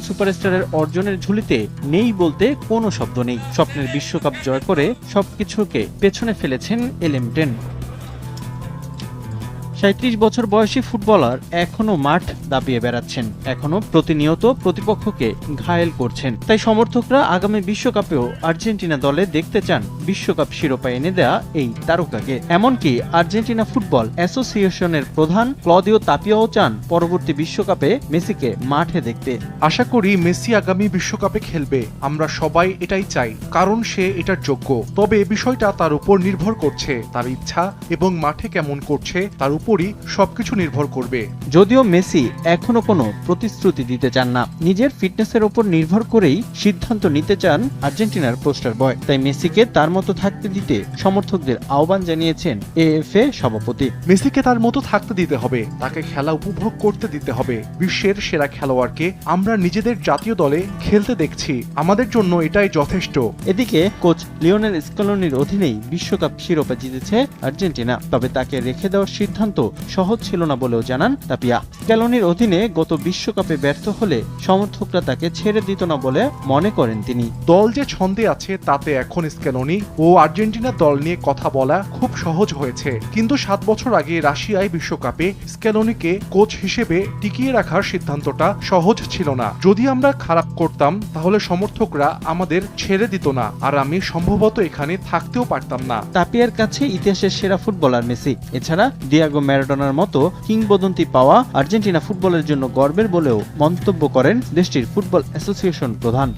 সুপারস্টারের অর্জনের ঝুলিতে নেই বলতে কোনো শব্দ নেই। স্বপ্নের বিশ্বকাপ জয় করে সবকিছুকে পেছনে ফেলেছেন এলেমটেন সাঁত্রিশ বছর বয়সী ফুটবলার এখনও মাঠ দাপিয়ে বেড়াচ্ছেন। এখনও প্রতিনিয়ত প্রতিপক্ষকে ঘায়েল করছেন। তাই সমর্থকরা আগামী বিশ্বকাপেও আর্জেন্টিনা দলে দেখতে চান বিশ্বকাপ শিরোপা এনে দেয়া এই তারকাকে। এমনকি আর্জেন্টিনা ফুটবল অ্যাসোসিয়েশনের প্রধান ক্লদিও তাপিয়াও চান পরবর্তী বিশ্বকাপে মেসিকে মাঠে দেখতে। আশা করি মেসি আগামী বিশ্বকাপে খেলবে। আমরা সবাই এটাই চাই, কারণ সে এটার যোগ্য। তবে বিষয়টা তার উপর নির্ভর করছে, তার ইচ্ছা এবং মাঠে কেমন করছে, তার উপরই সবকিছু নির্ভর করবে। যদিও মেসি এখনও কোনো প্রতিশ্রুতি দিতে চান না। নিজের ফিটনেসের উপর নির্ভর করেই সিদ্ধান্ত নিতে চান আর্জেন্টিনার পোস্টার বয়। তাই মেসিকে তার মতো থাকতে দিতে সমর্থকদের আহ্বান জানিয়েছেন এএফএ সভাপতি। মেসিকে তার মতো থাকতে দিতে হবে তাকে খেলা উপভোগ করতে দিতে হবে। বিশ্বের সেরা খেলোয়াড়কে আমরা নিজেদের জাতীয় দলে খেলতে দেখছি। আমাদের জন্য এটাই যথেষ্ট। এদিকে কোচ লিওনেল স্কলনির অধীনেই বিশ্বকাপ শিরোপা জিতেছে আর্জেন্টিনা। তবে তাকে রেখে দেওয়ার সিদ্ধান্ত সহজ ছিল না বলেও জানান তাপিয়া। স্ক্যালোনির অধীনে গত বিশ্বকাপে ব্যর্থ হলে সমর্থকরা তাকে ছেড়ে দিত না বলে মনে করেন তিনি। দল যে ছন্দে আছে তাতে এখন স্ক্যালোনি ও আর্জেন্টিনা দল নিয়ে কথা বলা খুব সহজ হয়েছে। কিন্তু সাত বছর আগে রাশিয়ায় বিশ্বকাপে স্ক্যালোনিকে কোচ হিসেবে টিকিয়ে রাখার সিদ্ধান্তটা সহজ ছিল না। যদি আমরা খারাপ করতাম তাহলে সমর্থকরা আমাদের ছেড়ে দিত না। আর আমি সম্ভবত এখানে থাকতেও পারতাম না। তাপিয়ার কাছে ইতিহাসের সেরা ফুটবলার মেসি। এছাড়া দিয়াগো ম্যারাডোনার মতো কিংবদন্তি পাওয়া আর্জেন্টিনা ফুটবলের জন্য গর্বের বলেও মন্তব্য করেন দেশটির ফুটবল অ্যাসোসিয়েশন প্রধান।